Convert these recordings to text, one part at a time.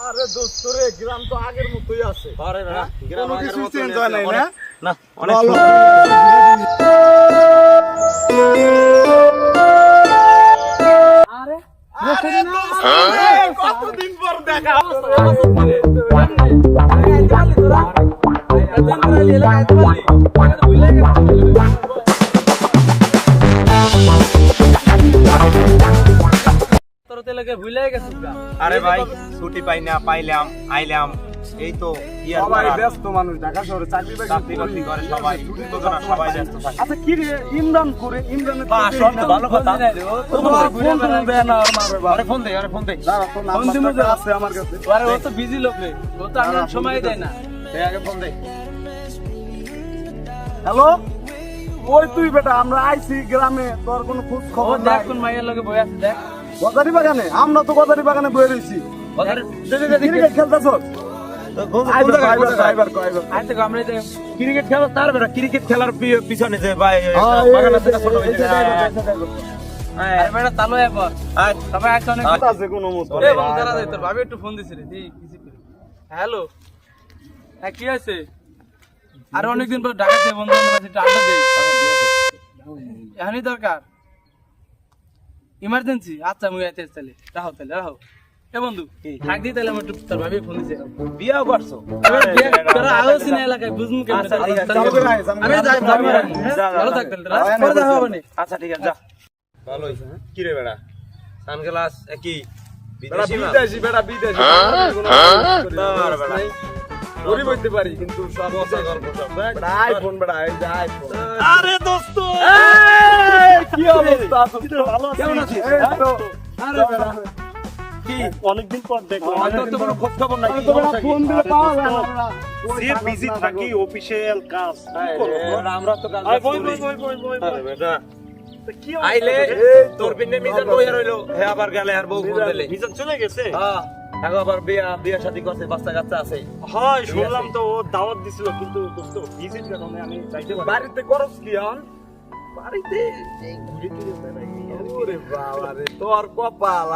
আরে দোস্ত রে গ্রাম তো আগের মতোই আছে। আরে না গ্রাম আগের কিছু মতনই চেঞ্জ হয় নাই না? অনেক আরে ভাই ছুটি পাই না পাইলাম আইলাম। এই তো সবাই ব্যস্ত মানুষ ঢাকা শহরে চাকরি চাকরি বাকরি করে সবাই দুজনা সবাই ব্যস্ত থাকে। আচ্ছা কি রে ইমরান করে ইমরানের ভালো কথা। তোমার ফোন না আর মারবে। আরে ফোন দে আরে ফোন দে। দাঁড়া, নাম্বারটা আছে আমার কাছে। আরে ও তো বিজি লোক রে। ও তো আমি সময় দেয় না। দে আগে ফোন দে। হ্যালো? ওই তুই বেটা আমরা আইছি গ্রামে তোর কোনো খোঁজ খবর দেখ নাই। কোন মাইয়ের লগে বই আছে দেখ। গজারি বাগানে আমরা তো গজারি বাগানে বয়ে রইছি খেলতেছ? ক্রিকেট খেলা তার বেটা ক্রিকেট খেলার পিছনে যে ভাই হ্যাঁ, বাগান আছে ছোট হ্যালো? কি আছে আরে অনেকদিন পর ঢাকা থেকে বন্ধু বান্ধব আছে আড্ডা দেই। এখনই দরকার। ইমার্জেন্সি আচ্ছা মুই আইতে তাহলে। রাহো তাহলে রাহো এ বন্ধু থাক তাহলে আমার তোর ভাবি ফোন দিছে। বিয়াও করছ? এবার বিয়ে তোরা আলোচ না এলাকায় বুঝমু কেমন আচ্ছা, ঠিক আছে, যাব রে, যাব। আমি যাই যাব যা, যা, ভালো যা। থাকবেন পরে দেখা হবে আচ্ছা ঠিক আছে যা। ভালো হইছে হ্যাঁ? কি রে বেড়া? সানগ্লাস কি? বিদেশি বিদেশি বেটা বিদেশি। বাবার বেটা। গরিব হইতে পারি কিন্তু সব বসা গল্প সব, আইফোন বেটা এই যে আইফোন আরে দোস্ত! কি অবস্থা ভালো কেমন আছিস? আরে বেটা কি? অনেকদিন পর দেখলাম। হয়তো তো কোনো খোঁজ খবর নাই। আমি তো বেটা ফোন দিলে পাওয়া যায় না। বেটা। ওই যে কাজ বিজি থাকি অফিসিয়াল কাজ। কি আরে করব? বেটা, আমরা তো কাজ বই, বই, বই, বই, বই, বই। বেটা, তা কি অবস্থা? আইলে তোদের? এই তো। তোর পিনে মিজান বইয়া রইল। হে আবার গেলে আর বউ ফোন দিলে। মিজান চলে গেছে? হ্যাঁ এখন আবার বিয়া বিয়া শাদী করছে বাচ্চা কাচ্চা আছে। হয় শুনলাম তো ও দাওয়াত দিছিল কিন্তু দোস্ত বিজির কারণে আমি যাইতে পারি। বাড়িতে করস কি বাড়িতে? এই ঘুরে বেড়াই। ওরে বাবা রে তোর কপাল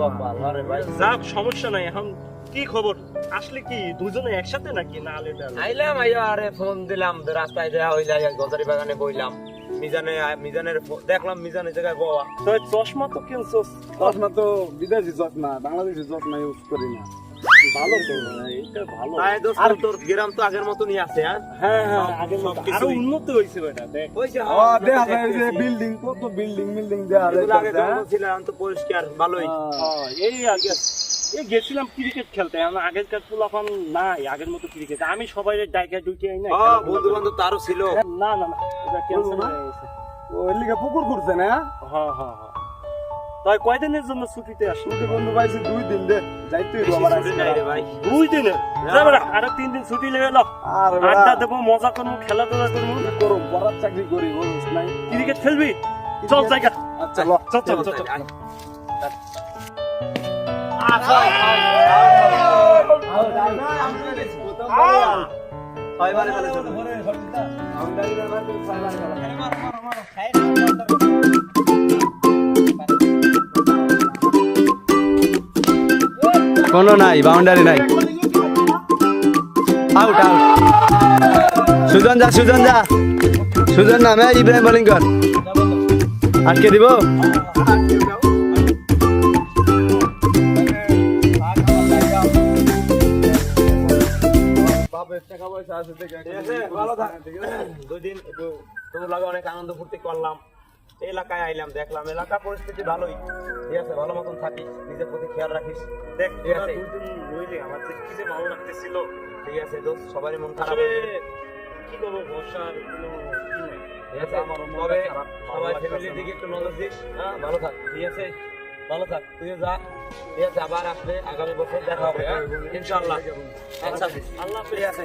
কপাল আরে ভাই। যাক সমস্যা নাই এখন কি খবর? আসলে কি দুজনে একসাথে নাকি না আলাদা? আইলাম আইয়া আরে ফোন দিলাম রাস্তায় দেয়া হইলা গজারি বাগানে বইলাম। মিজানে মিজানের দেখলাম মিজানের জায়গায় বাবা তো চশমা তো কিনছস। চশমা তো বিদেশি চশমা বাংলাদেশি চশমা ইউজ করি না। ভালো তো এইটা ভালো। দোস্ত তোর গ্রাম তো আগের মতনই আছে হ্যাঁ? হ্যাঁ হ্যাঁ আগের মতো। আরও উন্নত হয়েছে বেটা দেখ। ওই যে ও দেখা যায় যে বিল্ডিং কত বিল্ডিং বিল্ডিং আগে যেমন ছিল এখন তো পরিষ্কার ভালোই। হ্যাঁ, এই আগে এই গেছিলাম ক্রিকেট খেলতে এখন আগেরকার পোলাপান নাই আগের মতো ক্রিকেট আমি সবাই ডাইকা ডুইকে আই না হ্যাঁ বন্ধু বান্ধব তো আরও ছিল। না না না এটা ক্যান্সেল হয়ে গেছে। ওই লিগে পুকুর করছে না? হ্যাঁ হ্যাঁ হ্যাঁ। তাই কয়দিনের জন্য ছুটিতে আসলো ছুটি বন্ধু পাইছি দুই দিন দে যাইতে বেশি আবার ছুটি নাই রে ভাই। দুই দিনের যাবে না আরও তিন দিন ছুটি লেগে এলো আর আড্ডা দেবো মজা করব খেলাধুলা করব। করো বড় চাকরি করি বলিস নাই। ক্রিকেট খেলবি? চল জায়গা। আচ্ছা চল চল চল। ছয়বারে তাহলে চলো। কোনো নাই বাউন্ডারি নাই। আউট আউট সুজন যা সুজন যা। সুজন নামে ইব্রাহিম বোলিং কর আটকে দিব? টাকা পয়সা আছে ঠিক আছে, ভালো থাক। দুই দিন একটু তোর লাগে অনেক আনন্দ ফুর্তি করলাম। এলাকায় আইলাম দেখলাম এলাকা পরিস্থিতি ভালোই। ঠিক আছে ভালো মতন থাকিস নিজের প্রতি খেয়াল রাখিস। দেখ ঠিক আছে। আমার যে কি যে ভালো লাগতেছিল? ঠিক আছে দোস্ত সবারই মন খারাপ। কি করব বর্ষার ঠিক আছে তবে সবাই ফ্যামিলির দিকে একটু নজর দিস হ্যাঁ? ভালো থাক ঠিক আছে? ভালো থাক তুইও যা ঠিক আছে? আবার আসলে আগামী বছর দেখা হবে হ্যাঁ? ইনশাআল্লাহ। আচ্ছা আল্লাহ ঠিক আছে।